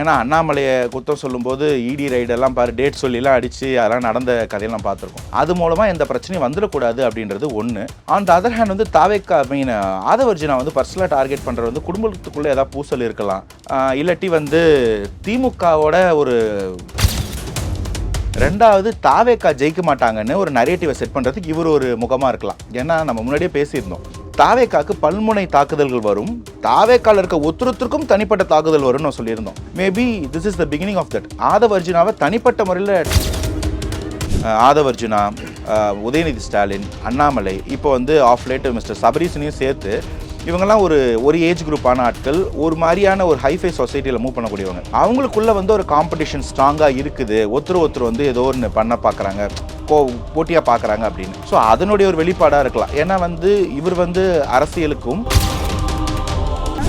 ஏன்னா அண்ணாமலையை குத்தம் சொல்லும்போது இடி ரைடெல்லாம் பாரு டேட் சொல்லிலாம் அடித்து அதெல்லாம் நடந்த கதையெல்லாம் பார்த்துருக்கோம். அது மூலமாக எந்த பிரச்சனையும் வந்துடக்கூடாது அப்படின்றது ஒன்று ஆன் த அதர் ஹேண்ட் வந்து தாவேக்கா மீன் ஆதவர்ஜினா வந்து பர்சனலாக டார்கெட் பண்ணுறது வந்து குடும்பத்துக்குள்ளே ஏதாவது பூசல் இருக்கலாம். இல்லாட்டி வந்து திமுகவோட ஒரு ரெண்டாவது தாவேக்கா ஜெயிக்க மாட்டாங்கன்னு ஒரு நரேட்டிவை செட் பண்ணுறதுக்கு இவர் ஒரு முகமாக இருக்கலாம். ஏன்னா நம்ம முன்னாடியே பேசியிருந்தோம். தாவேக்காக்கு பல்முனை தாக்குதல்கள் வரும். தாவேக்கால இருக்க ஒத்துருத்திற்கும் தனிப்பட்ட தாக்குதல் வரும்னு சொல்லியிருந்தோம். Maybe this is the beginning of that ஆதவர்ஜுனாவை தனிப்பட்ட முறையில் ஆதவர்ஜுனா உதயநிதி ஸ்டாலின் அண்ணாமலை இப்போ வந்து ஆஃப் லேட்டு மிஸ்டர் சபரீசனையும் சேர்த்து இவங்கெல்லாம் ஒரு ஒரு ஏஜ் குரூப்பான ஆட்கள் ஒரு மாதிரியான ஒரு ஹைஃபை சொசைட்டியில் மூவ் பண்ணக்கூடியவங்க. அவங்களுக்குள்ள வந்து ஒரு காம்படிஷன் ஸ்ட்ராங்காக இருக்குது. ஒருத்தர் ஒருத்தர் வந்து ஏதோ ஒன்று பண்ண பார்க்குறாங்க கோ போட்டியாக பார்க்குறாங்க அப்படின்னு. ஸோ அதனுடைய ஒரு வெளிப்பாடாக இருக்கலாம். ஏன்னா வந்து இவர் வந்து அரசியலுக்கும்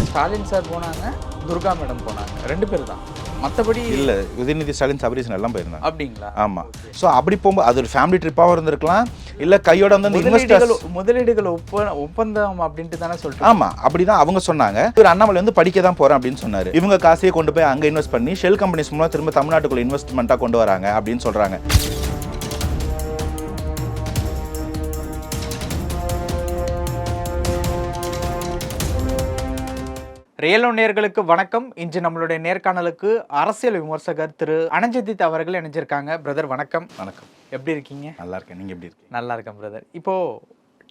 ஸ்டாலின் சார் போனாங்க துர்கா மேடம் போனாங்க. ரெண்டு பேர் தான். மற்றபடி இல்லை உதயநிதி ஸ்டாலின் சபரீசன் எல்லாம் போயிருந்தாங்க. அப்படிங்களா? ஆமாம் ஸோ அப்படி போகும்போது அது ஒரு ஃபேமிலி ட்ரிப்பாகவும் இருந்திருக்கலாம். இல்லை கையோட வந்து அந்த முதலீடுகள் இன்வெஸ்டர்ஸ் முதலீடுகள் ஒப்ப ஒப்பந்தம் அப்படின்ட்டு தானே சொல்லிட்டு ஆமா அப்படிதான் அவங்க சொன்னாங்க. இவர் அண்ணாமலை வந்து படிக்க தான் போறேன் அப்படின்னு சொன்னாரு. இவங்க காசையே கொண்டு போய் அங்க இன்வெஸ்ட் பண்ணி ஷெல் கம்பெனிஸ் மூலம் திரும்ப தமிழ்நாட்டுக்குள்ள இன்வெஸ்ட்மெண்ட்டா கொண்டு வராங்க அப்படின்னு சொல்றாங்க. ரியலோ நேர்களுக்கு வணக்கம். இன்று நம்மளுடைய நேர்காணலுக்கு அரசியல் விமர்சகர் திரு அனஞ்சதித் அவர்கள் இணைஞ்சிருக்காங்க. பிரதர் வணக்கம். வணக்கம். எப்படி இருக்கீங்க? நல்லா இருக்கேன். நீங்க எப்படி இருக்கீங்க? நல்லா இருக்கேன் பிரதர். இப்போ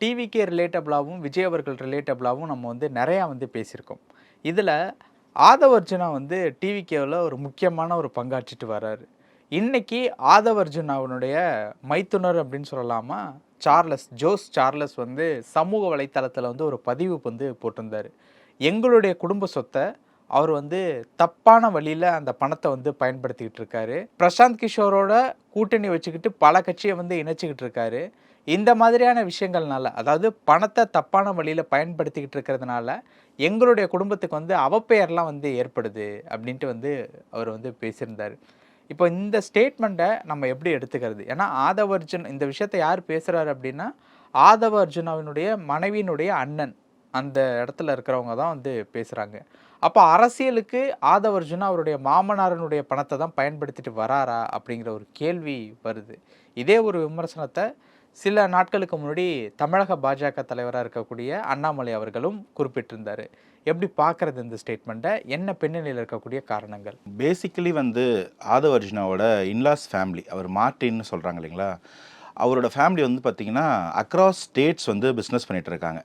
டிவிக்கே ரிலேட்டபிளாகவும் விஜய் அவர்கள் ரிலேட்டபிளாகவும் நம்ம வந்து நிறையா வந்து பேசியிருக்கோம். இதில் ஆதவர்ஜுனா வந்து டிவிகேவில் ஒரு முக்கியமான ஒரு பங்காற்றிட்டு வர்றாரு. இன்னைக்கு ஆதவர்ஜுனாவினுடைய மைத்துனர் அப்படின்னு சொல்லலாமா? சார்லஸ் ஜோஸ் சார்லஸ் வந்து சமூக வலைத்தளத்தில் வந்து ஒரு பதிவு வந்து போட்டிருந்தாரு. எங்களுடைய குடும்ப சொத்தை அவர் வந்து தப்பான வழியில் அந்த பணத்தை வந்து பயன்படுத்திக்கிட்டு இருக்காரு. பிரசாந்த் கிஷோரோட கூட்டணி வச்சுக்கிட்டு பல கட்சியை வந்து இணைச்சிக்கிட்டு இருக்காரு. இந்த மாதிரியான விஷயங்கள்னால அதாவது பணத்தை தப்பான வழியில் பயன்படுத்திக்கிட்டு இருக்கிறதுனால எங்களுடைய குடும்பத்துக்கு வந்து அவப்பெயர்லாம் வந்து ஏற்படுது அப்படின்ட்டு வந்து அவர் வந்து பேசியிருந்தார். இப்போ இந்த ஸ்டேட்மெண்ட்டை நம்ம எப்படி எடுத்துக்கிறது? ஏன்னா ஆதவ அர்ஜுன் இந்த விஷயத்தை யார் பேசுகிறாரு அப்படின்னா ஆதவ அர்ஜுனாவினுடைய மனைவியினுடைய அண்ணன். அந்த இடத்துல இருக்கிறவங்க தான் வந்து பேசுகிறாங்க அப்போ அரசியலுக்கு ஆதவர்ஜுனா அவருடைய மாமனாரனுடைய பணத்தை தான் பயன்படுத்திட்டு வராரா அப்படிங்கிற ஒரு கேள்வி வருது. இதே ஒரு விமர்சனத்தை சில நாட்களுக்கு முன்னாடி தமிழக பாஜக தலைவராக இருக்கக்கூடிய அண்ணாமலை அவர்களும் குறிப்பிட்டிருந்தார். எப்படி பார்க்கறது இந்த ஸ்டேட்மெண்ட்டை என்ன பின்னணியில் இருக்கக்கூடிய காரணங்கள்? பேசிக்கலி வந்து ஆதவர்ஜுனாவோட இன்லாஸ் ஃபேமிலி அவர் மார்ட்டின்னு சொல்கிறாங்க இல்லைங்களா? அவரோட ஃபேமிலி வந்து பார்த்திங்கன்னா அக்ராஸ் ஸ்டேட்ஸ் வந்து பிஸ்னஸ் பண்ணிகிட்டு இருக்காங்க.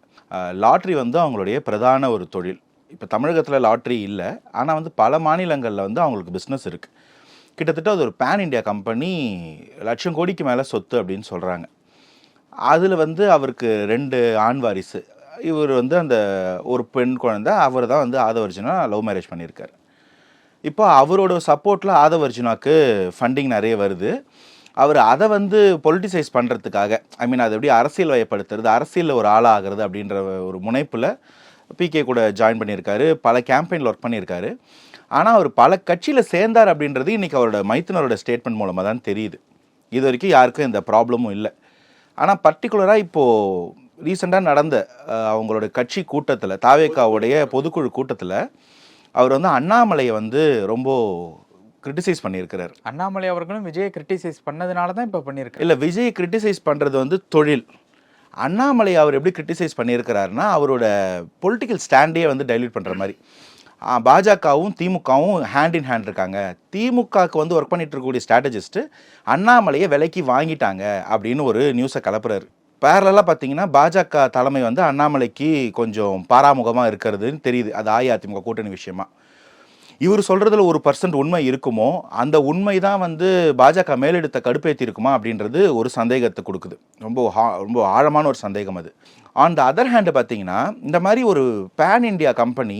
லாட்ரி வந்து அவங்களுடைய பிரதான ஒரு தொழில். இப்போ தமிழகத்தில் லாட்ரி இல்லை. ஆனால் வந்து பல மாநிலங்களில் வந்து அவங்களுக்கு பிஸ்னஸ் இருக்குது கிட்டத்தட்ட அது ஒரு பேன் இண்டியா கம்பெனி லட்சம் கோடிக்கு மேலே சொத்து அப்படின்னு சொல்கிறாங்க அதில் வந்து அவருக்கு ரெண்டு ஆண் வாரிசு. இவர் வந்து அந்த ஒரு பெண் குழந்தை அவர் தான் வந்து ஆதவர்ஜினா லவ் மேரேஜ் பண்ணியிருக்காரு. இப்போ அவரோட சப்போர்ட்டில் ஆதவர்ஜுனாக்கு ஃபண்டிங் நிறைய வருது. அவர் அதை வந்து பொலிட்டிசைஸ் பண்ணுறதுக்காக ஐ மீன் அதை எப்படி அரசியல் வயப்படுத்துறது அரசியலில் ஒரு ஆளாகிறது அப்படின்ற ஒரு முனைப்பில் பிகே கூட ஜாயின் பண்ணியிருக்காரு பல கேம்பெயினில் ஒர்க் பண்ணியிருக்காரு. ஆனால் அவர் பல கட்சியில் சேர்ந்தார் அப்படின்றது இன்றைக்கி அவரோட மைத்தினரோட ஸ்டேட்மெண்ட் மூலமாக தான் தெரியுது. இது வரைக்கும் யாருக்கும் இந்த ப்ராப்ளமும் இல்லை. ஆனால் பர்டிகுலராக இப்போது ரீசெண்டாக நடந்த அவங்களோட கட்சி கூட்டத்தில் தாவேக்காவுடைய பொதுக்குழு கூட்டத்தில் அவர் வந்து அண்ணாமலையை வந்து ரொம்ப கிரிட்டிசைஸ் பண்ணியிருக்கிறார். அண்ணாமலை அவர்களும் விஜயை கிரிட்டிசைஸ் பண்ணதுனால தான் இப்போ பண்ணியிருக்காரு. இல்லை விஜய் கிரிட்டிசைஸ் பண்ணுறது வந்து தொழில். அண்ணாமலை அவர் எப்படி கிரிட்டிசைஸ் பண்ணியிருக்கிறாருன்னா அவரோட பொலிட்டிக்கல் ஸ்டாண்டே வந்து டைல்யூட் பண்ணுற மாதிரி. பாஜகவும் திமுகவும் ஹேண்ட் இன் ஹேண்ட் இருக்காங்க. திமுகவுக்கு வந்து ஒர்க் பண்ணிட்டு இருக்கக்கூடிய ஸ்ட்ராட்டஜிஸ்ட்டு அண்ணாமலையை விலைக்கு வாங்கிட்டாங்க அப்படின்னு ஒரு நியூஸை கலப்புறாரு. பேரலாக பார்த்தீங்கன்னா பாஜக தலைமை வந்து அண்ணாமலைக்கு கொஞ்சம் பாராமுகமாக இருக்கிறதுன்னு தெரியுது. அது அஇஅதிமுக கூட்டணி விஷயமா. இவர் சொல்கிறதுல ஒரு பர்சன்ட் உண்மை இருக்குமோ அந்த உண்மை தான் வந்து பாஜக மேலெடுத்த கடுப்பேற்றி இருக்குமா அப்படின்றது ஒரு சந்தேகத்தை கொடுக்குது. ரொம்ப ரொம்ப ஆழமான ஒரு சந்தேகம் அது. ஆன் த அதர் ஹேண்டு பார்த்தீங்கன்னா இந்த மாதிரி ஒரு பேன் இண்டியா கம்பெனி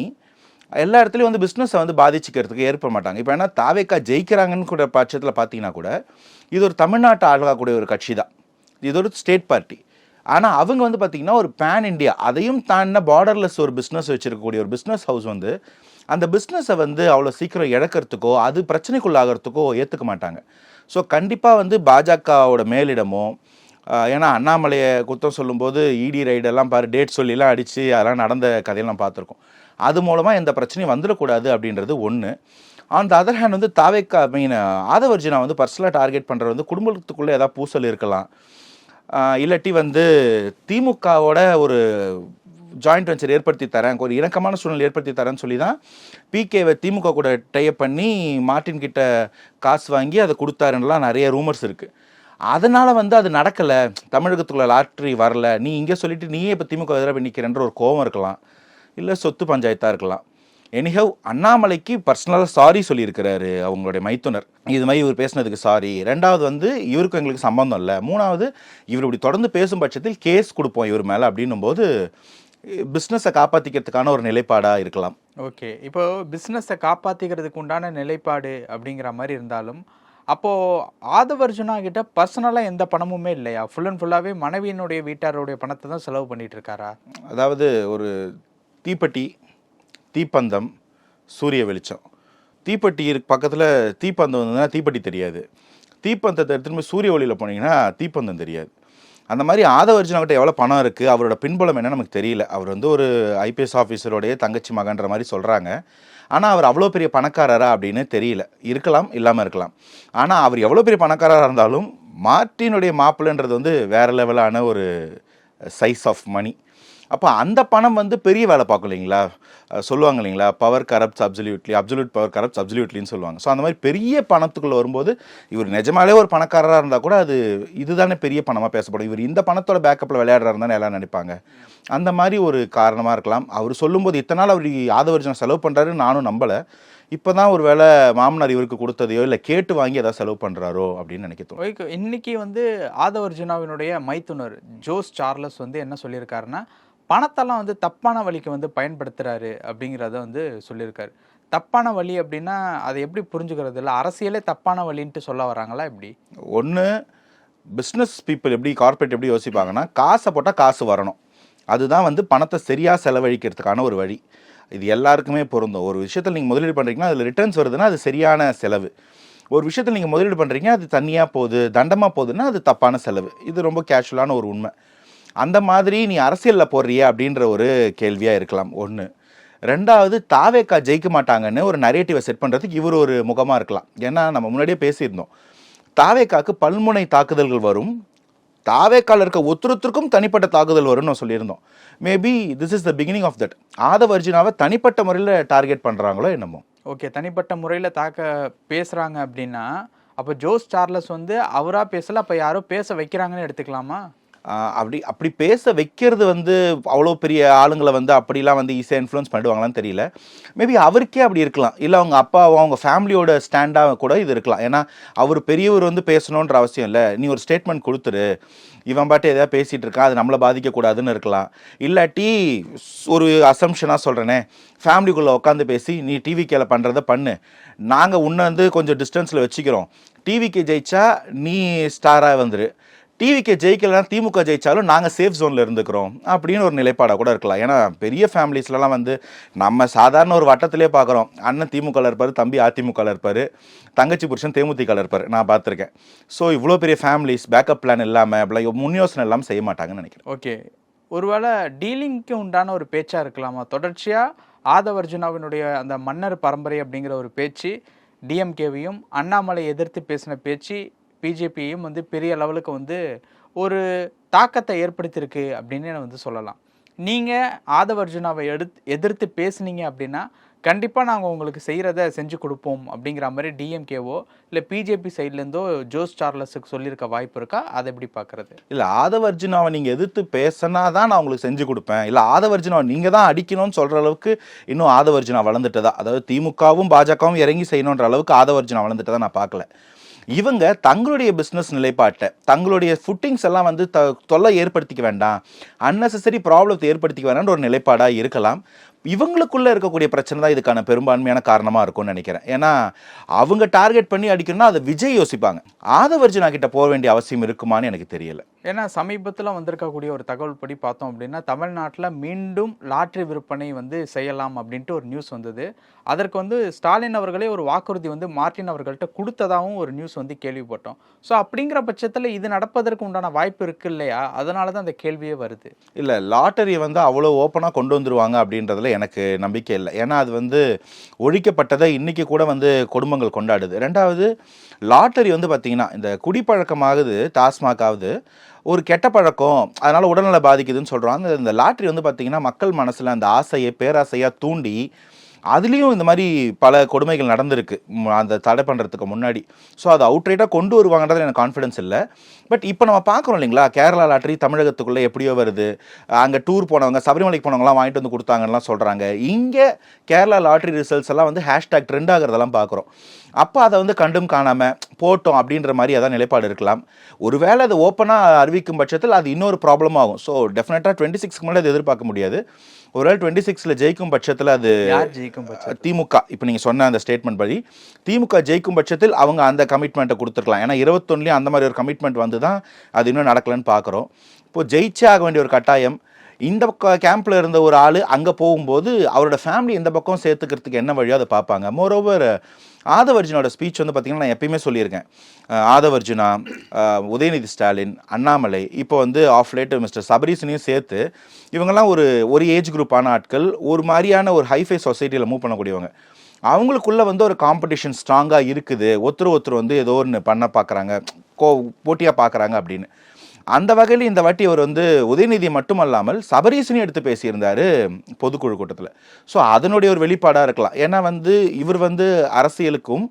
எல்லா இடத்துலையும் வந்து பிஸ்னஸை வந்து பாதிச்சுக்கிறதுக்கு ஏற்பட மாட்டாங்க. இப்போ ஏன்னா தாவேக்கா ஜெயிக்கிறாங்கன்னு கூட பட்சத்தில் பார்த்தீங்கன்னா கூட இது ஒரு தமிழ்நாட்டை ஆளாகக்கூடிய ஒரு கட்சி தான். இது ஒரு ஸ்டேட் பார்ட்டி ஆனால் அவங்க வந்து பார்த்திங்கன்னா ஒரு பேன் இண்டியா அதையும் தாண்டின பார்டர்லெஸ் ஒரு பிஸ்னஸ் வச்சுருக்கக்கூடிய ஒரு பிஸ்னஸ் ஹவுஸ் வந்து அந்த பிஸ்னஸை வந்து அவ்வளோ சீக்கிரம் இழக்கிறதுக்கோ அது பிரச்சனைக்குள்ளாகிறதுக்கோ ஏற்றுக்க மாட்டாங்க. ஸோ கண்டிப்பாக வந்து பாஜகவோட மேலிடமோ ஏன்னா அண்ணாமலையை குத்தம் சொல்லும்போது இடி ரைடெல்லாம் பாரு டேட் சொல்லிலாம் அடித்து அதெல்லாம் நடந்த கதையெல்லாம் பார்த்துருக்கோம். அது மூலமாக எந்த பிரச்சனையும் வந்துடக்கூடாது அப்படின்றது ஒன்று ஆன் த அதர் ஹேண்ட் வந்து தாவேக்கா மீன் ஆதவர்ஜினா வந்து பர்சனலாக டார்கெட் பண்ணுறது வந்து குடும்பத்துக்குள்ளே ஏதாவது பூசல் இருக்கலாம். இல்லாட்டி வந்து திமுகவோட ஒரு ஜாயிண்ட் வெஞ்சர் ஏற்படுத்தி தரேன் ஒரு இணக்கமான சூழ்நிலை ஏற்படுத்தி தரேன்னு சொல்லி தான் பிகேவை திமுக கூட டைப் பண்ணி மார்ட்டின் கிட்ட காசு வாங்கி அதை கொடுத்தாருன்னெலாம் நிறைய ரூமர்ஸ் இருக்குது அதனால் வந்து அது நடக்கலை. தமிழகத்துக்குள்ள லாட்ரி வரல. நீ இங்கே சொல்லிட்டு நீயே இப்போ திமுக எதிராக நிற்கிறன்ற ஒரு கோவம் இருக்கலாம். இல்லை சொத்து பஞ்சாயத்தாக இருக்கலாம். எனிஹவ் அண்ணாமலைக்கு பர்சனலாக சாரி சொல்லியிருக்கிறாரு அவங்களுடைய மைத்துனர். இது மாதிரி இவர் பேசுனதுக்கு சாரி ரெண்டாவது வந்து இவருக்கும் எங்களுக்கு சம்பந்தம் இல்லை. மூணாவது இவர் இப்படி தொடர்ந்து பேசும் பட்சத்தில் கேஸ் கொடுப்போம் இவர் மேலே அப்படின்னும் போது பிஸ்னஸை காப்பாற்றிக்கிறதுக்கான ஒரு நிலைப்பாடாக இருக்கலாம். ஓகே. இப்போ பிஸ்னஸை காப்பாற்றிக்கிறதுக்கு உண்டான நிலைப்பாடு அப்படிங்கிற மாதிரி இருந்தாலும் அப்போது ஆதவர்ஜுனா கிட்ட பர்சனலாக எந்த பணமுமே இல்லையா? ஃபுல் அண்ட் ஃபுல்லாகவே மனைவியினுடைய வீட்டாருடைய பணத்தை தான் செலவு பண்ணிட்டு இருக்காரா அதாவது ஒரு தீப்பெட்டி தீப்பந்தம் சூரிய வெளிச்சம். தீப்பெட்டி இருக்கு பக்கத்தில் தீப்பந்தம் வந்ததுன்னா தீப்பெட்டி தெரியாது. தீப்பந்தத்தை எடுத்துட்டு போய் சூரிய ஒளியில் போனீங்கன்னா தீப்பந்தம் தெரியாது. அந்த மாதிரி ஆதவர்ஜுனாகிட்ட எவ்வளோ பணம் இருக்குது அவரோட பின்புலம் என்ன நமக்கு தெரியல. அவர் வந்து ஒரு ஐபிஎஸ் ஆஃபீஸருடைய தங்கச்சி மகன்ற மாதிரி சொல்கிறாங்க ஆனால் அவர் அவ்வளோ பெரிய பணக்காரரா அப்படின்னு தெரியல. இருக்கலாம் இல்லாமல் இருக்கலாம். ஆனால் அவர் எவ்வளோ பெரிய பணக்காரராக இருந்தாலும் மார்ட்டினுடைய மாப்பிள்ளைன்றது வந்து வேறு லெவலான ஒரு சைஸ் ஆஃப் மணி அப்போ அந்த பணம் வந்து பெரிய வேலை பார்க்கும் இல்லைங்களா? சொல்லுவாங்க இல்லைங்களா? Power corrupt absolutely absolute power corrupt அப்சல்யூட்லின்னு சொல்லுவாங்க. ஸோ அந்த மாதிரி பெரிய பணத்துக்குள்ளே வரும்போது இவர் நிஜமாலே ஒரு பணக்காரராக இருந்தால் கூட அது இதுதானே பெரிய பணமாக பேசப்படும். இவர் இந்த பணத்தோட பேக்கப்பில் விளையாடுறாரு தானே எல்லாம் நினைப்பாங்க. அந்த மாதிரி ஒரு காரணமாக இருக்கலாம். அவர் சொல்லும்போது இத்தனை நாள் அவர் ஆதவர்ஜனம் செலவு பண்ணுறாரு நானும் நம்பலை. இப்போ தான் ஒரு வேளை மாமனார் இவருக்கு கொடுத்ததையோ இல்லை கேட்டு வாங்கி ஏதாவது செலவு பண்ணுறாரோ அப்படின்னு நினைக்கிறோம் ஓகே இன்னைக்கு வந்து ஆதவர்ஜுனாவினுடைய மைத்துனர் ஜோஸ் சார்லஸ் வந்து என்ன சொல்லியிருக்காருன்னா பணத்தெல்லாம் வந்து தப்பான வழிக்கு வந்து பயன்படுத்துகிறாரு அப்படிங்கிறத வந்து சொல்லியிருக்காரு. தப்பான வழி அப்படின்னா அதை எப்படி புரிஞ்சுக்கிறது இல்லை? அரசியலே தப்பான வழின்ட்டு சொல்ல வராங்களா எப்படி? ஒன்று பிஸ்னஸ் பீப்புள் எப்படி கார்ப்பரேட் எப்படி யோசிப்பாங்கன்னா காசை போட்டால் காசு வரணும். அதுதான் வந்து பணத்தை சரியாக செலவழிக்கிறதுக்கான ஒரு வழி. இது எல்லாருக்குமே பொருந்தும். ஒரு விஷயத்தில் நீங்கள் முதலீடு பண்ணுறீங்கன்னா அதில் ரிட்டர்ன்ஸ் வருதுன்னா அது சரியான செலவு. ஒரு விஷயத்தில் நீங்கள் முதலீடு பண்ணுறீங்க அது தனியாக போகுது தண்டமாக போகுதுன்னா அது தப்பான செலவு. இது ரொம்ப கேஷுவலான ஒரு உண்மை. அந்த மாதிரி நீ அரசியலில் போடுறிய அப்படின்ற ஒரு கேள்வியாக இருக்கலாம். ஒன்று ரெண்டாவது தாவேக்கா ஜெயிக்க மாட்டாங்கன்னு ஒரு நரேட்டிவை செட் பண்ணுறதுக்கு இவர் ஒரு முகமாக இருக்கலாம். ஏன்னா நம்ம முன்னாடியே பேசியிருந்தோம். தாவேக்காக்கு பல்முனை தாக்குதல்கள் வரும். தாவேக்கால் இருக்க ஒருத்தருக்கும் தனிப்பட்ட தாக்குதல் வரும்னு சொல்லியிருந்தோம். Maybe this is the beginning of that ஆதவர்ஜினாவை தனிப்பட்ட முறையில் டார்கெட் பண்ணுறாங்களோ என்னமோ. ஓகே தனிப்பட்ட முறையில் தாக்க பேசுகிறாங்க அப்படின்னா அப்போ ஜோஸ் சார்லஸ் வந்து அவராக பேசல அப்போ யாரோ பேச வைக்கிறாங்கன்னு எடுத்துக்கலாமா? அப்படி அப்படி பேச வைக்கிறது வந்து அவ்வளோ பெரிய ஆளுங்களை வந்து அப்படிலாம் வந்து ஈஸியாக இன்ஃப்ளூன்ஸ் பண்ணிடுவாங்களான்னு தெரியல. மேபி அவருக்கே அப்படி இருக்கலாம். இல்லை அவங்க அப்பாவோ அவங்க ஃபேமிலியோட ஸ்டாண்டாக கூட இது இருக்கலாம். ஏன்னா அவர் பெரியவர் வந்து பேசணுன்ற அவசியம் இல்லை. நீ ஒரு ஸ்டேட்மெண்ட் கொடுத்துரு. இவன் பாட்டு எதாவது பேசிகிட்டு இருக்கான். அது நம்மளை பாதிக்கக்கூடாதுன்னு இருக்கலாம். இல்லாட்டி ஒரு அசம்ஷனாக சொல்கிறேனே ஃபேமிலிக்குள்ளே உட்காந்து பேசி நீ டிவி கேல பண்ணுறத பண்ணு. நாங்கள் உன்னை வந்து கொஞ்சம் டிஸ்டன்ஸில் வச்சுக்கிறோம். டிவிக்கு ஜெயிச்சா நீ ஸ்டாராக வந்துரு. டிவிக்கு ஜெயிக்கலாம் திமுக ஜெயித்தாலும் நாங்கள் சேஃப் ஜோனில் இருந்துக்கிறோம் அப்படின்னு ஒரு நிலைப்பாடாக கூட இருக்கலாம். ஏன்னா பெரிய ஃபேமிலிஸ்லலாம் வந்து நம்ம சாதாரண ஒரு வட்டத்திலே பார்க்குறோம் அண்ணன் திமுகவில் இருப்பார் தம்பி அதிமுகவில் இருப்பார் தங்கச்சி புருஷன் தேமுதிகவில் இருப்பார். நான் பார்த்துருக்கேன் ஸோ இவ்வளோ பெரிய ஃபேமிலிஸ் பேக்கப் பிளான் இல்லாமல் அப்படி முன் யோசனை இல்லாமல் செய்ய மாட்டாங்கன்னு நினைக்கிறேன். ஓகே ஒருவேளை டீலிங்க்கு உண்டான ஒரு பேச்சாக இருக்கலாமா? தொடர்ச்சியாக ஆதவர்ஜுனாவினுடைய அந்த மன்னர் பரம்பரை அப்படிங்கிற ஒரு பேச்சு டிஎம்கேவையும் அண்ணாமலை எதிர்த்து பேசின பேச்சு பிஜேபியும் வந்து பெரிய லெவலுக்கு வந்து ஒரு தாக்கத்தை ஏற்படுத்தியிருக்கு அப்படின்னு வந்து சொல்லலாம். நீங்கள் ஆதவர்ஜுனாவை எடுத்து எதிர்த்து பேசுனீங்க அப்படின்னா கண்டிப்பாக நாங்கள் உங்களுக்கு செய்கிறத செஞ்சு கொடுப்போம் அப்படிங்கிற மாதிரி டிஎம்கேவோ இல்லை பிஜேபி சைட்லேருந்தோ ஜோஸ் சார்லஸுக்கு சொல்லியிருக்க வாய்ப்பு இருக்கா? அதை எப்படி பார்க்குறது? இல்லை ஆதவர்ஜுனாவை நீங்கள் எதிர்த்து பேசினா தான் நான் உங்களுக்கு செஞ்சு கொடுப்பேன். இல்லை ஆதவர்ஜுனாவை நீங்கள் தான் அடிக்கணும்னு சொல்கிற அளவுக்கு இன்னும் ஆதவர்ஜுனா வளர்ந்துட்டதா? அதாவது திமுகவும் பாஜகவும் இறங்கி செய்யணுன்ற அளவுக்கு ஆதவர்ஜுனா வளர்ந்துட்டதா நான் பார்க்கல. இவங்க தங்களுடைய பிஸ்னஸ் நிலைப்பாட்டை தங்களுடைய ஃபுட்டிங்ஸ் எல்லாம் வந்து த தொல்லை ஏற்படுத்திக்க வேண்டாம் அன்னெசரி ப்ராப்ளத்தை ஏற்படுத்திக்க வேண்டாம்ன்ற ஒரு நிலைப்பாடாக இருக்கலாம். இவங்களுக்குள்ளே இருக்கக்கூடிய பிரச்சனை தான் இதுக்கான பெரும்பான்மையான காரணமாக இருக்கும்னு நினைக்கிறேன். ஏன்னா அவங்க டார்கெட் பண்ணி அடிக்கணும்னா அதை விஜய் யோசிப்பாங்க. ஆதவர்ஜுனா கிட்ட போக வேண்டிய அவசியம் இருக்குமான்னு எனக்கு தெரியலை. ஏன்னா சமீபத்தில் வந்திருக்கக்கூடிய ஒரு தகவல் படி பார்த்தோம் அப்படின்னா தமிழ்நாட்டில் மீண்டும் லாட்ரி விற்பனை வந்து செய்யலாம் அப்படின்ட்டு ஒரு நியூஸ் வந்தது. அதற்கு வந்து ஸ்டாலின் அவர்களே ஒரு வாக்குறுதி வந்து மார்ட்டின் அவர்கள்ட்ட கொடுத்ததாகவும் ஒரு நியூஸ் வந்து கேள்விப்பட்டோம். ஸோ அப்படிங்கிற பட்சத்தில் இது நடப்பதற்கு உண்டான வாய்ப்பு இருக்கு இல்லையா? அதனால தான் அந்த கேள்வியே வருது. இல்லை லாட்டரி வந்து அவ்வளோ ஓப்பனாக கொண்டு வந்துருவாங்க அப்படின்றதுல எனக்கு நம்பிக்கை இல்லை. ஏன்னா அது வந்து ஒழிக்கப்பட்டதை இன்றைக்கி கூட வந்து குடும்பங்கள் கொண்டாடுது. ரெண்டாவது லாட்டரி வந்து பார்த்தீங்கன்னா இந்த குடிப்பழக்கமாகுது டாஸ்மாக் ஆகுது. ஒரு கெட்ட பழக்கம் அதனால் உடல்நல பாதிக்குதுன்னு சொல்கிறோம் அந்த இந்த லாட்ரி வந்து பார்த்தீங்கன்னா மக்கள் மனசில் அந்த ஆசையை பேராசையாக தூண்டி அதுலேயும் இந்த மாதிரி பல கொடுமைகள் நடந்திருக்கு. அந்த தடை பண்ணுறதுக்கு முன்னாடி. ஸோ அதை அவுட்ரைட்டாக கொண்டு வருவாங்கன்றது எனக்கு கான்ஃபிடன்ஸ் இல்லை. பட் இப்போ நம்ம பார்க்குறோம் இல்லைங்களா? கேரளா லாட்டரி தமிழகத்துக்குள்ளே எப்படியோ வருது. அங்கே டூர் போனவங்க சபரிமலைக்கு போனவங்கலாம் வாங்கிட்டு வந்து கொடுத்தாங்கலாம் சொல்கிறாங்க இங்கே கேரளா லாட்டரி ரிசல்ட்ஸ் எல்லாம் வந்து ஹேஷ்டாக் ட்ரெண்ட் ஆகிறதெல்லாம் பார்க்குறோம். அப்போ அதை வந்து கண்டும் காணாமல் போட்டோம் அப்படின்ற மாதிரி அதான் நிலைப்பாடு இருக்கலாம். ஒருவேளை அது ஓப்பனாக அறிவிக்கும் பட்சத்தில் அது இன்னொரு ப்ராப்ளம் ஆகும். ஸோ டெஃபினட்டாக டுவெண்ட்டி சிக்ஸ்க்கு மேலே அது எதிர்பார்க்க முடியாது. ஒருவேளை டுவெண்ட்டி சிக்ஸில் ஜெயிக்கும் பட்சத்தில் அது யார் ஜெயிக்கும் பட்சம் திமுக. இப்போ நீங்கள் சொன்ன அந்த ஸ்டேட்மெண்ட் படி திமுக ஜெயிக்கும் பட்சத்தில் அவங்க அந்த கமிட்மெண்ட்டை கொடுத்துருக்கலாம். ஏன்னா இருபத்தொன்னுலேயும் அந்த மாதிரி ஒரு கமிட்மெண்ட் வந்து தான் அது இன்னும் நடக்கலைன்னு பார்க்குறோம். இப்போ ஜெயிச்சே ஆக வேண்டிய ஒரு கட்டாயம். இந்த பக்கம் கேம்பில் இருந்த ஒரு ஆள் அங்கே போகும்போது அவரோட ஃபேமிலி இந்த பக்கம் சேர்த்துக்கிறதுக்கு என்ன வழியோ அதை பார்ப்பாங்க. மோரோவர் ஆதவர்ஜுனோட ஸ்பீச் வந்து பார்த்தீங்கன்னா நான் எப்பயுமே சொல்லியிருக்கேன். ஆதவர்ஜுனா உதயநிதி ஸ்டாலின் அண்ணாமலை இப்போ வந்து ஆஃப் லேட் மிஸ்டர் சபரீசனையும் சேர்த்து இவங்கெல்லாம் ஒரு ஒரு ஏஜ் குரூப்பான ஆட்கள் ஒரு மாதிரியான ஒரு ஹைஃபை சொசைட்டியில் மூவ் பண்ணக்கூடியவங்க. அவங்களுக்குள்ள வந்து ஒரு காம்படிஷன் ஸ்ட்ராங்காக இருக்குது. ஒருத்தர் ஒருத்தர் வந்து ஏதோ ஒன்று பண்ண பார்க்குறாங்க கோ போட்டியாக பார்க்குறாங்க அப்படின்னு. அந்த வகையில் இந்த வாட்டி அவர் வந்து உதயநிதி மட்டுமல்லாமல் சபரீசனையும் எடுத்து பேசியிருந்தார் பொதுக்குழு கூட்டத்தில். ஸோ அதனுடைய ஒரு வெளிப்பாடாக இருக்கலாம். ஏன்னா வந்து இவர் வந்து அரசியலுக்கும்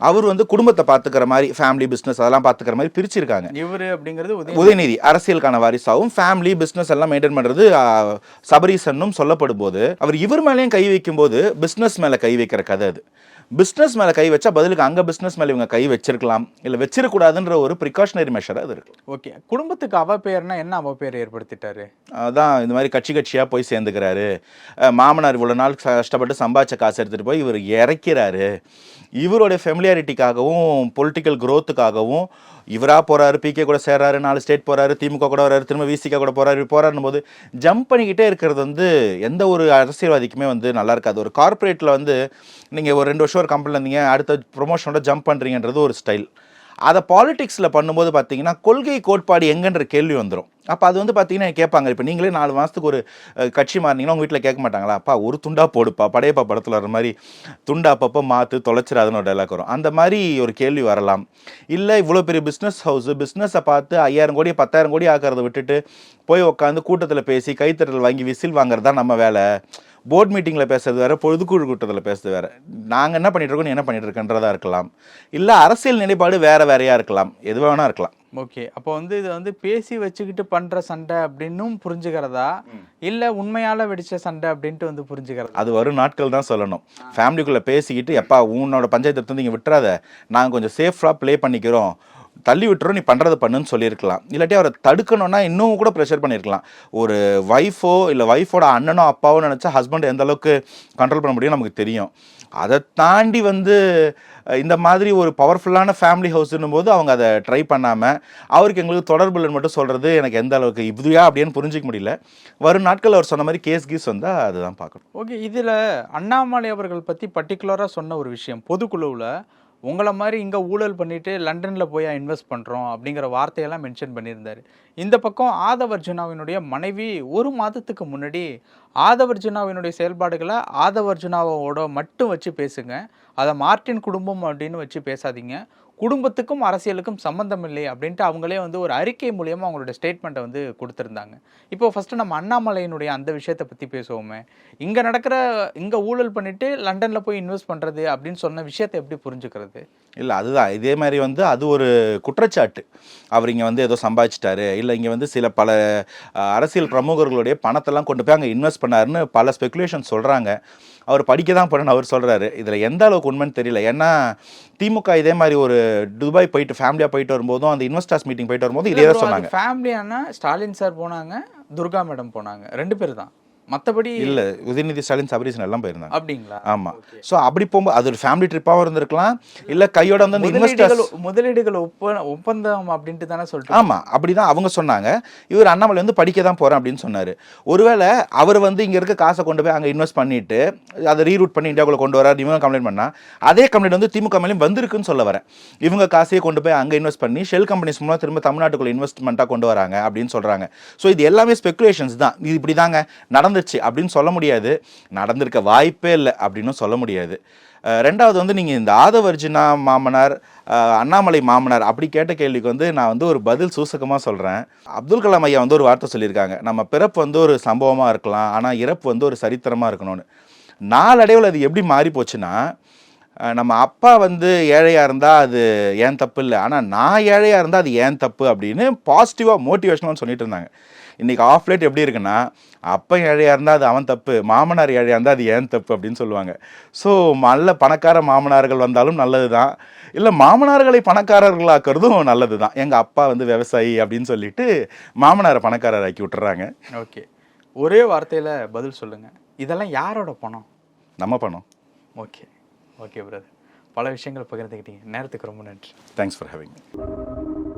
அவர் வந்து குடும்பத்தை பார்த்துக்கிற மாதிரி ஃபேமிலி பிஸ்னஸ் அதெல்லாம் பார்த்துக்கிற மாதிரி பிரிச்சிருக்காங்க. இவரு அப்படிங்கிறது உதய உதயநிதி அரசியலுக்கான வாரிசாகவும் ஃபேமிலி பிஸ்னஸ் எல்லாம் மெயின்டைன் பண்ணுறது சபரீசனும் சொல்லப்படும் போது அவர் இவர் மேலேயும் கை வைக்கும்போது பிஸ்னஸ் மேலே கை வைக்கிற கதை அது. பிஸ்னஸ் மேலே கை வச்சா பதிலுக்கு அங்கே பிஸ்னஸ் மேலே இவங்க கை வச்சிருக்கலாம். இல்லை வச்சிருக்கூடாதுன்ற ஒரு ப்ரிகாஷனரி மெஷர் அது இருக்கு. ஓகே குடும்பத்துக்கு அவ பேர்னா என்ன அவ பேர் ஏற்படுத்திட்டாரு? அதான் இந்த மாதிரி கட்சி கட்சியாக போய் சேர்ந்துக்கிறாரு. மாமனார் இவ்வளோ நாள் கஷ்டப்பட்டு சம்பாதிச்ச காசு எடுத்துகிட்டு போய் இவர் இறக்கிறாரு. இவருடைய ஃபெமிலியாரிட்டிக்காகவும் பொலிட்டிக்கல் growthக்காகவும் இவராக போகிறாரு பிகே கூட சேர்றாரு நாலு ஸ்டேட் போகிறாரு திமுக கூட வராரு திரும்ப விசிகா கூட போகிறாரு போகிறாருன்னு போது ஜம்ப் பண்ணிக்கிட்டே இருக்கிறது வந்து எந்த ஒரு அரசியல்வாதிக்குமே வந்து நல்லா இருக்காது. ஒரு கார்ப்பரேட்டில் வந்து நீங்கள் ஒரு ரெண்டு வருஷம் ஒரு கம்பெனியில் இருந்தீங்க அடுத்த ப்ரொமோஷனோட ஜம்ப் பண்ணுறீங்கன்றது ஒரு ஸ்டைல் அதை பாலிடிக்ஸில் பண்ணும்போது பார்த்தீங்கன்னா கொள்கை கோட்பாடு எங்கன்ற கேள்வி வந்துடும் அப்போ அது வந்து பார்த்தீங்கன்னா கேட்பாங்க இப்போ நீங்களே நாலு மாதத்துக்கு ஒரு கட்சி மாறினீங்கன்னா உங்கள் வீட்டில் கேட்க மாட்டாங்களா? அப்பா ஒரு துண்டா போடுப்பா படையப்பா படத்தில் வர மாதிரி துண்டா அப்பப்போ மாற்று தொலைச்சிடாதுன்னு ஒரு டைலாக் வரும். அந்த மாதிரி ஒரு கேள்வி வரலாம். இல்லை இவ்வளோ பெரிய பிஸ்னஸ் ஹவுஸு பிஸ்னஸை பார்த்து ஐயாயிரம் கோடி பத்தாயிரம் கோடி ஆக்கிறத விட்டுட்டு போய் உட்காந்து கூட்டத்தில் பேசி கைத்தட்டல் வாங்கி விசில் வாங்குறது தான் நம்ம வேலை. போர்ட் மீட்டிங்கில் பேசுறது வேற பொழுதுக்குழு கூட்டத்தில் பேசுறது வேற. நாங்கள் என்ன பண்ணிட்டு இருக்கோம் என்ன பண்ணிட்டு இருக்கன்றதா இருக்கலாம். இல்லை அரசியல் நிலைப்பாடு வேற வேறையா இருக்கலாம். எது வேணா இருக்கலாம். ஓகே. அப்போ வந்து இது வந்து பேசி வச்சுக்கிட்டு பண்ற சண்டை அப்படின்னும் புரிஞ்சுக்கிறதா? இல்ல உண்மையால வெடிச்ச சண்டை அப்படின்ட்டு வந்து புரிஞ்சுக்கிறதா? அது வரும் நாட்கள் தான் சொல்லணும். ஃபேமிலிக்குள்ளே பேசிக்கிட்டு எப்பா உன்னோட பஞ்சாயத்து வந்து இங்கே விட்டுறாத. நாங்கள் கொஞ்சம் சேஃபாக ப்ளே பண்ணிக்கிறோம். தள்ளி விட்டுரும் நீ பண்ணுறது பண்ணுன்னு சொல்லியிருக்கலாம். இல்லாட்டி அவரை தடுக்கணும்னா இன்னும் கூட ப்ரெஷர் பண்ணியிருக்கலாம். ஒரு ஒய்ஃபோ இல்லை ஒய்ஃபோட அண்ணனோ அப்பாவோ நினச்சா ஹஸ்பண்ட் எந்த அளவுக்கு கண்ட்ரோல் பண்ண முடியும் நமக்கு தெரியும். அதை தாண்டி வந்து இந்த மாதிரி ஒரு பவர்ஃபுல்லான ஃபேமிலி ஹவுஸ்னும் போது அவங்க அதை ட்ரை பண்ணாமல் அவருக்கு எங்களுக்கு தொடர்பு இல்லைன்னு மட்டும் சொல்கிறது எனக்கு எந்த அளவுக்கு இதுயா அப்படின்னு புரிஞ்சிக்க முடியல. வரும் நாட்கள் அவர் சொன்ன மாதிரி கேஸ் கீஸ் வந்தால் அதுதான் பார்க்கணும். ஓகே இதில் அண்ணாமலை அவர்கள் பற்றி பர்டிகுலராக சொன்ன ஒரு விஷயம் பொதுக்குழுவில் உங்களை மாதிரி இங்கே ஊழல் பண்ணிட்டு லண்டனில் போய் இன்வெஸ்ட் பண்ணுறோம் அப்படிங்கிற வார்த்தையெல்லாம் மென்ஷன் பண்ணியிருந்தார். இந்த பக்கம் ஆதவர்ஜுனாவினுடைய மனைவி ஒரு மாதத்துக்கு முன்னாடி ஆதவர்ஜுனாவினுடைய செயல்பாடுகளை ஆதவர்ஜுனாவோட மட்டும் வச்சு பேசுங்க. அதை மார்ட்டின் குடும்பம் அப்படின்னு வச்சு பேசாதீங்க. குடும்பத்துக்கும் அரசியலுக்கும் சம்மந்தம் இல்லை அப்படின்ட்டு அவங்களே வந்து ஒரு அறிக்கை மூலியமாக அவங்களோட ஸ்டேட்மெண்ட்டை வந்து கொடுத்துருந்தாங்க. இப்போ ஃபஸ்ட்டு நம்ம அண்ணாமலையினுடைய அந்த விஷயத்தை பற்றி பேசுவோமே. இங்கே நடக்கிற இங்கே ஊழல் பண்ணிவிட்டு லண்டனில் போய் இன்வெஸ்ட் பண்ணுறது அப்படின்னு சொன்ன விஷயத்தை எப்படி புரிஞ்சுக்கிறது? இல்லை அதுதான். இதே மாதிரி வந்து அது ஒரு குற்றச்சாட்டு. அவர் இங்கே வந்து ஏதோ சம்பாதிச்சிட்டாரு. இல்லை இங்கே வந்து சில பல அரசியல் பிரமுகர்களுடைய பணத்தெல்லாம் கொண்டு போய் அங்கே இன்வெஸ்ட் பண்ணாருன்னு பல ஸ்பெகுலேஷன் சொல்கிறாங்க அவர் படிக்க தான் போறேன்னு அவர் சொல்கிறாரு இதில் எந்த அளவுக்கு உண்மைன்னு தெரியல. ஏன்னா திமுக இதே மாதிரி ஒரு துபாய் போயிட்டு ஃபேமிலியாக போயிட்டு வரும்போதும் அந்த இன்வெஸ்டர்ஸ் மீட்டிங் போயிட்டு வரும்போது இதே சொன்னாங்க. ஃபேமிலியான ஸ்டாலின் சார் போனாங்க துர்கா மேடம் போனாங்க. ரெண்டு பேர் தான் மற்றபடி இல்ல உதயநிதி ஸ்டாலின் சபரீசன் எல்லாம் போயிருந்தாங்க. அப்படிங்களா? ஆமா. சோ அப்படி போகும்போது அது ஒரு ஃபேமிலி ட்ரிப்பாகவும் இருந்திருக்கலாம். இல்ல கையோட வந்து அந்த இன்வெஸ்டர்ஸ் முதலீடுகள் முதலீடுகள் ஒப்ப ஒப்பந்தம் அப்படின்ட்டு தானே சொல்லிட்டு ஆமா அப்படிதான் அவங்க சொன்னாங்க. இவர் அண்ணாமலை வந்து படிக்க தான் போறேன் அப்படின்னு சொன்னாரு. ஒருவேளை அவர் வந்து இங்க இருக்க காசை கொண்டு போய் அங்க இன்வெஸ்ட் பண்ணிட்டு அதை ரீரூட் பண்ணி இந்தியாவுக்குள்ள கொண்டு வராரு இவங்க கம்ப்ளைண்ட் பண்ணா அதே கம்ப்ளைண்ட் வந்து திமுக மேலேயும் வந்திருக்குன்னு சொல்ல வரேன். இவங்க காசையே கொண்டு போய் அங்க இன்வெஸ்ட் பண்ணி ஷெல் கம்பெனிஸ் மூலம் திரும்ப தமிழ்நாட்டுக்குள்ள இன்வெஸ்ட்மெண்ட்டாக கொண்டு வராங்க அப்படின்னு சொல்றாங்க. ஸோ இது எல்லாமே ஸ்பெகுலேஷன்ஸ் தான். இது இப்படி தாங்க நடந்துச்சு அப்படின்னு சொல்ல முடியாது. நடந்திருக்க வாய்ப்பே இல்லை அப்படின்னு சொல்ல முடியாது. ரெண்டாவது வந்து நீங்கள் இந்த ஆதவர்ஜினா மாமனார் அண்ணாமலை மாமனார் அப்படி கேட்ட கேள்விக்கு வந்து நான் வந்து ஒரு பதில் சூசகமாக சொல்கிறேன் அப்துல் கலாம் ஐயா வந்து ஒரு வார்த்தை சொல்லியிருக்காங்க. நம்ம பிறப்பு வந்து ஒரு சம்பவமாக இருக்கலாம் ஆனால் இறப்பு வந்து ஒரு சரித்திரமாக இருக்கணும்னு. நாளடைவில் அது எப்படி மாறி போச்சுன்னா நம்ம அப்பா வந்து ஏழையாக இருந்தால் அது ஏன் தப்பு இல்லை ஆனால் நான் ஏழையாக இருந்தால் அது ஏன் தப்பு அப்படின்னு பாசிட்டிவாக மோட்டிவேஷனல்னு சொல்லிட்டு இருந்தாங்க. இன்றைக்கி ஆஃப் லைட் எப்படி இருக்குன்னா அப்பா ஏழையாக இருந்தால் அது அவன் தப்பு மாமனார் ஏழையாக இருந்தால் அது ஏன் தப்பு அப்படின்னு சொல்லுவாங்க. ஸோ நல்ல பணக்கார மாமனார்கள் வந்தாலும் நல்லது தான் இல்லை மாமனார்களை பணக்காரர்களாக்குறதும் நல்லது தான் எங்கள் அப்பா வந்து விவசாயி அப்படின்னு சொல்லிட்டு மாமனாரை பணக்காரர் ஆக்கி விட்டுறாங்க. ஓகே. ஒரே வார்த்தையில பதில் சொல்லுங்க. இதெல்லாம் யாரோட பணம்? நம்ம பணம். ஓகே. ஓகே பிரதர் பல விஷயங்கள் பகிர்ந்துக்கிட்டீங்க நேரத்துக்கு ரொம்ப நன்றி. Thanks for having